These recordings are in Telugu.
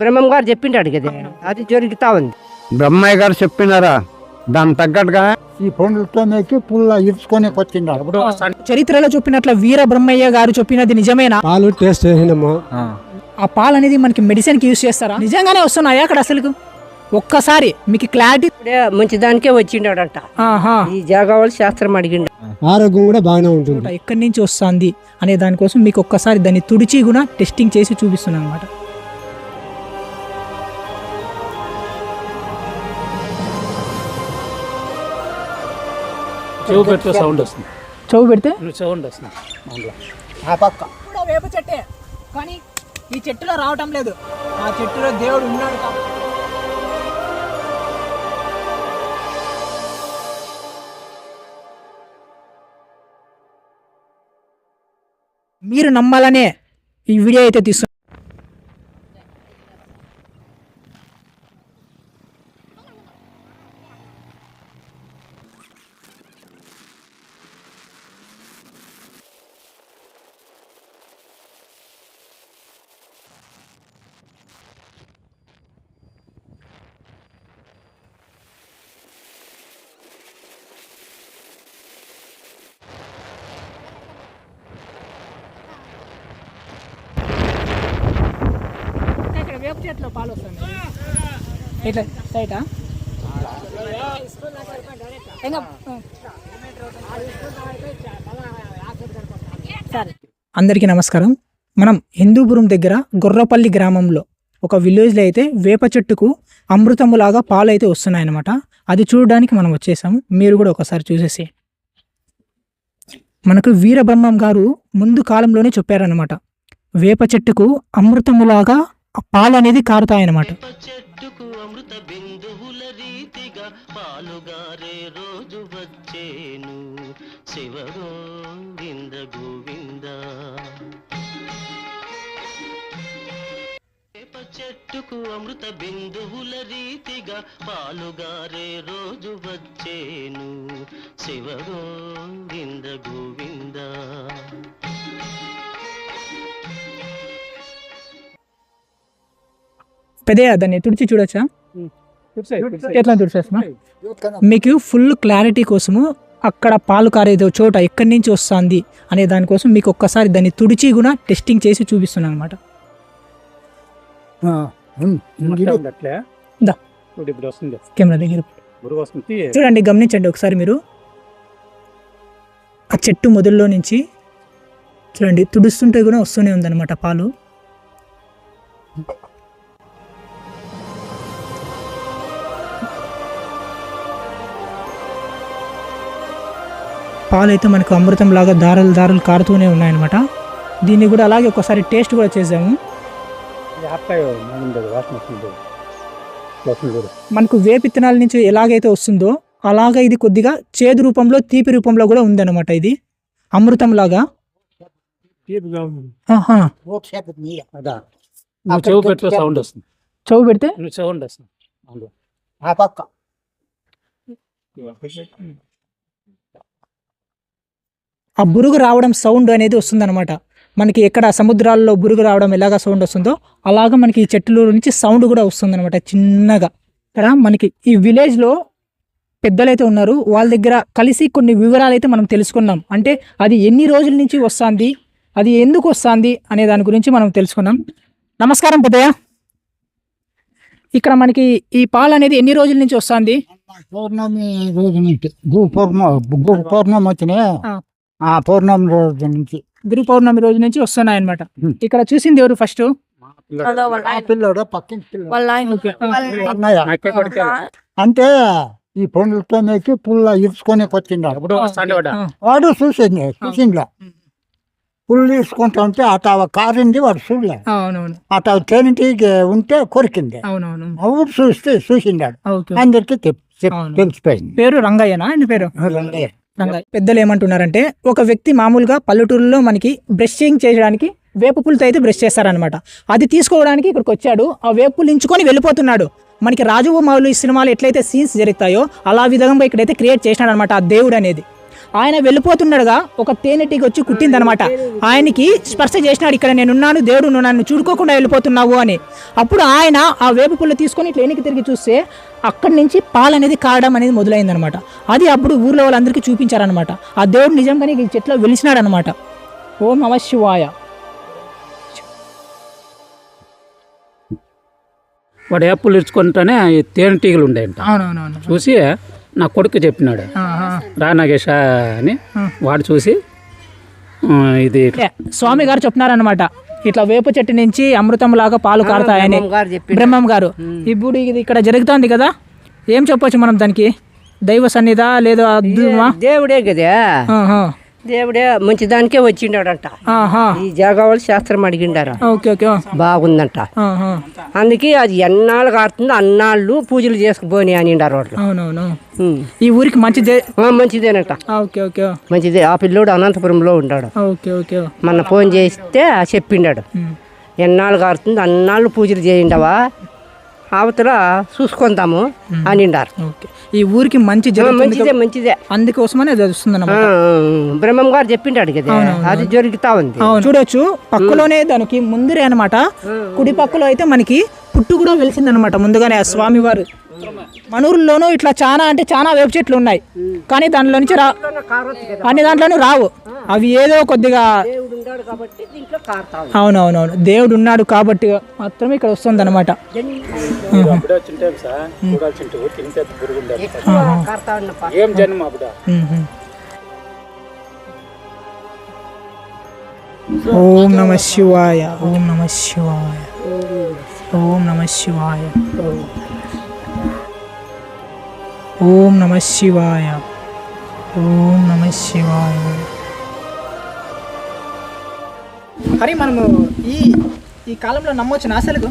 బ్రహ్మం గారు చెప్పింటాడు కదా. అది జరుగుతా ఉంది. బ్రహ్మయ్య గారు చెప్పినారా? దాని తగ్గట్టుగా ఈ పండ్లతో మేకి పుల్ల ఇరుచుకొని వచ్చిండారు చరిత్రలో చెప్పినట్ల వీర బ్రహ్మయ్య గారు చెప్పినది నిజమేనా? పాలు టేస్ట్ చేసినాము. ఆ. పాలు అనేది మనకి మెడిసిన్కి యూస్ చేస్తారా? నిజంగానే వస్తున్నాయా అక్కడ అసలు ఒక్కసారి మీకు క్లారిటీ ఇప్పుడే మంచిదానికే వచ్చిండాడంట. ఆహా. ఈ జాగా వాళ్ళు శాస్త్రం అడిగిండు. ఆరోగ్యం కూడా బాగానే ఉంటుంది. ఎక్కడి నుంచి వస్తుంది అనే దానికోసం మీకు ఒక్కసారి దాన్ని తుడిచి కూడా టెస్టింగ్ చేసి చూపిస్తున్నాను అనమాట చెవు పెడితే సౌండ్ వస్తుంది. చెవు పెడితే? సౌండ్ వస్తుంది. అవునులే. ఆ పక్క. కూడా వేప చెట్టే. కానీ ఈ చెట్టులో రావటం లేదు. ఆ చెట్టులో దేవుడు ఉన్నాడు మీరు నమ్మాలనే ఈ వీడియో అయితే తీసు ఇక్కడ పాలు వస్తుంది ఇట్లా సైటా? సరే. అందరికీ నమస్కారం. మనం హిందూపురం దగ్గర గొర్రపల్లి గ్రామంలో ఒక విలేజ్లో అయితే వేప చెట్టుకు అమృతములాగా పాలు అయితే వస్తున్నాయన్నమాట. అది చూడడానికి మనం వచ్చేసాము మీరు కూడా ఒకసారి చూసేసి. మనకు వీరబ్రహ్మం గారు ముందు కాలంలోనే చెప్పారనమాట వేప చెట్టుకు అమృతములాగా పాలు అనేది కారుతాయన్నమాట. చెట్టుకు అమృత బిందువుల రీతిగా రోజు వచ్చేను. గోవింద. వేప చెట్టుకు అమృత బిందువుల రీతిగా పాలుగారే రోజు వచ్చేను. శివ గోవింద గోవింద. పెద్దయ్య దాన్ని తుడిచి చూడొచ్చా? ఎట్లా తుడిచేస్తున్నా మీకు ఫుల్ క్లారిటీ కోసము అక్కడ పాలు కారేదో చోట ఎక్కడి నుంచి వస్తుంది అనే దానికోసం మీకు ఒక్కసారి దాన్ని తుడిచి కూడా టెస్టింగ్ చేసి చూపిస్తున్నాను అనమాట కెమెరా దగ్గర చూడండి గమనించండి ఒకసారి మీరు. ఆ చెట్టు మొదల్లో నుంచి చూడండి తుడుస్తుంటే కూడా వస్తూనే ఉందన్నమాట పాలు. పాలు అయితే మనకు అమృతం లాగా దారలు దారలు కారుతూనే ఉన్నాయన్నమాట. దీన్ని కూడా అలాగే ఒకసారి టేస్ట్ కూడా చేసాము. మనకు వేపిత్తనాల నుంచి ఎలాగైతే వస్తుందో అలాగ ఇది కొద్దిగా చేదు రూపంలో తీపి రూపంలో కూడా ఉందన్నమాట ఇది. అమృతం లాగా చెవు పెడితే సౌండ్ వస్తుంది. చెవు పెడితే? నువ్వు సౌండ్ వస్తుంది అవును. ఆ పక్క. ఆ బురుగు రావడం సౌండ్ అనేది వస్తుందన్నమాట. మనకి ఎక్కడ సముద్రాల్లో బురుగు రావడం ఎలాగ సౌండ్ వస్తుందో అలాగా మనకి ఈ చెట్టులో నుంచి సౌండ్ కూడా వస్తుందన్నమాట చిన్నగా. ఇక్కడ మనకి ఈ విలేజ్లో పెద్దలైతే ఉన్నారు వాళ్ళ దగ్గర కలిసి కొన్ని వివరాలు అయితే మనం తెలుసుకున్నాం. అంటే అది ఎన్ని రోజుల నుంచి వస్తుంది అది ఎందుకు వస్తుంది అనే దాని గురించి మనం తెలుసుకున్నాం. నమస్కారం పెద్దయ్య. ఇక్కడ మనకి ఈ పాలు అనేది ఎన్ని రోజుల నుంచి వస్తుంది? పౌర్ణమి రోజు నుంచి. గు పౌర్ణమి గు పౌర్ణమి వచ్చినాయి ఆ. పౌర్ణమి రోజు నుంచి. గురు పౌర్ణమి రోజు నుంచి వస్తున్నాయి అనమాట. ఇక్కడ చూసింది ఎవరు ఫస్ట్? పిల్లోడు? పక్కింటి అంటే ఈ పండ్లతో మేకి పుల్ల ఇరుచుకొని ఎప్పుడు వస్తాండే వాడు. చూసింది చూసిండ్లే? పుల్లు ఇరుచుకుంటా ఉంటే అట కారింది వాడు చూడలే. అట తేనింటికి ఉంటే కొరికింది. అప్పుడు చూస్తే చూసిండాడు. అందరికి అవును. తెలిసిపోయింది. పేరు రంగయ్యనా? ఆయన పేరు? రంగయ్య. రంగయ్య పెద్దలు ఏమంటున్నారంటే ఒక వ్యక్తి మామూలుగా పల్లెటూరులో మనకి బ్రషింగ్ చేయడానికి వేప అయితే బ్రష్ చేస్తారనమాట అది తీసుకోవడానికి ఇక్కడికి వచ్చాడు ఆ వేపులు ఇంచుకొని వెళ్ళిపోతున్నాడు. మనకి రాజు మౌలు ఈ సినిమాలు ఎట్లయితే సీన్స్ జరుగుతాయో అలా విధంగా ఇక్కడైతే క్రియేట్ చేసినాడు అనమాట ఆ దేవుడు అనేది. ఆయన వెళ్ళిపోతున్నాడుగా ఒక తేనెటీగ వచ్చి కుట్టిందనమాట. ఆయనకి స్పర్శ చేసినాడు ఇక్కడ నేనున్నాను దేవుడు నువ్వు నన్ను చూడుకోకుండా వెళ్ళిపోతున్నావు అని. అప్పుడు ఆయన ఆ వేప పుల్ల తీసుకొని ఇట్లా వెనక్కి తిరిగి చూస్తే అక్కడి నుంచి పాలు అనేది కారడం అనేది మొదలైందనమాట. అది అప్పుడు ఊర్లో వాళ్ళందరికీ చూపించారనమాట. ఆ దేవుడు నిజంగానే ఈ చెట్లో వెలిసినాడు అనమాట ఓం నమ శివాయ. వాడు యాప్లు ఇచ్చుకుంటానే తేనెటీగలు ఉండేయంట. చూసి నా కొడుకు చెప్పినాడు. రా నాగేశ అని వాడు చూసి ఇది స్వామి గారు చెప్తున్నారనమాట ఇట్లా వేప చెట్టు నుంచి అమృతం లాగా పాలు కారుతాయని బ్రహ్మం గారు చెప్పిండు. బ్రహ్మం గారు. ఇప్పుడు ఇది ఇక్కడ జరుగుతోంది కదా ఏం చెప్పొచ్చు మనం దానికి? దైవ సన్నిధా లేదా అద్భుతమా? దేవుడే కదా. దేవుడే మంచిదానికే వచ్చిండాడంట. ఆహా. ఈ జాగా వాళ్ళు శాస్త్రం అడిగిండారు? బాగుందంట. అందుకే అది ఎన్నాళ్ళు కారుతుందో అన్నాళ్ళు పూజలు చేసుకుపోని అనిండారు వాళ్ళు. ఈ ఊరికి మంచిదే మంచిదేనంట. మంచిదే. ఆ పిల్లోడు అనంతపురంలో ఉన్నాడు మొన్న ఫోన్ చేస్తే చెప్పిండాడు. ఎన్నాళ్ళు కారుతుంది అన్నాళ్ళు పూజలు చేయండవా? అవతల చూసుకుందాము అనిండారు. ఓకే. ఈ ఊరికి మంచి మంచిదే మంచిదే. అందుకోసమనే అది వస్తుంది ఆ, బ్రహ్మం గారు చెప్పిండాడు కదా అది జరుగుతా ఉంది. చూడొచ్చు పక్కలోనే దానికి ముందరే అన్నమాట. కుడి పక్కలో అయితే మనకి పుట్టు కూడా వెలిసిందనమాట ముందుగానే ఆ స్వామివారు. మన ఊర్లోనూ ఇట్లా చాలా అంటే చాలా వేప చెట్లు ఉన్నాయి. కానీ దాంట్లో నుంచి రా అన్ని దాంట్లోనూ రావు. అవి ఏదో కొద్దిగా అవునవునవును. దేవుడు ఉన్నాడు కాబట్టి మాత్రమే ఇక్కడ వస్తుంది అనమాట ఓం నమ శివాయ ఓం నమ శివాయ. ఓం నమ శివాయ. ఓం నమ శివాయ. ఓం నమ శివాయ. హరి మనము ఈ ఈ కాలంలో నమ్మొచ్చు అసలు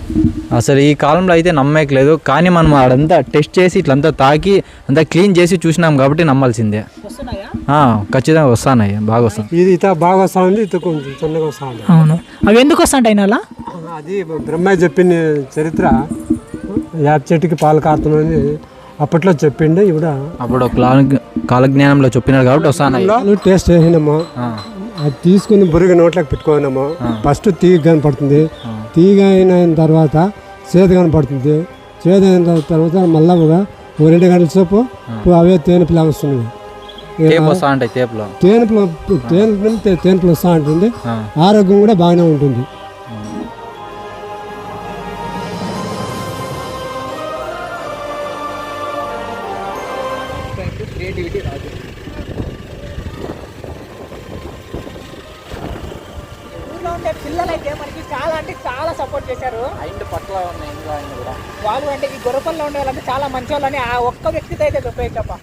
అసలు ఈ కాలంలో అయితే నమ్మేయట్లేదు కానీ మనం అదంతా టెస్ట్ చేసి ఇట్లంతా తాకి అంతా క్లీన్ చేసి చూసినాం కాబట్టి నమ్మాల్సిందే. ఖచ్చితంగా వస్తానయ్య బాగా వస్తాను. ఇది ఇత బాగా వస్తా ఉంది ఇత కొంచెం చిన్నగా వస్తా ఉంది అవును. అవి ఎందుకు వస్తాంటాయి అలా అది బ్రహ్మయ్య చెప్పిన చరిత్ర యాప్ చెట్టుకి పాలు కారుతున్నాయని అప్పట్లో చెప్పిండే ఇప్పుడు అప్పుడు కాల కాలజ్ఞానంలో చెప్పినారు కాబట్టి వస్తానయ్య టేస్ట్ చేసినాము. అది తీసుకుని బురుగు నోట్లోకి పెట్టుకున్నాము. ఫస్ట్ తీగ కనపడుతుంది. తీగ అయిన తర్వాత చేదు కనపడుతుంది. చేదు అయిన తర్వాత మళ్ళా ఒక రెండు గంటల సేపు అవే తేనె పిల్ల వస్తుంది తేనె తేనె తేనె పిల్ల వస్తూ ఉంటుంది. ఆరోగ్యం కూడా బాగానే ఉంటుంది. ఊర్లో ఉండే పిల్లలు అయితే మనకి చాలా అంటే చాలా సపోర్ట్ చేశారు. వాళ్ళు అంటే ఈ గొర్రెపల్లిలో ఉండే వాళ్ళంటే చాలా మంచి వాళ్ళని ఆ ఒక్క వ్యక్తితో అయితే చెప్పేయచ్చప్ప.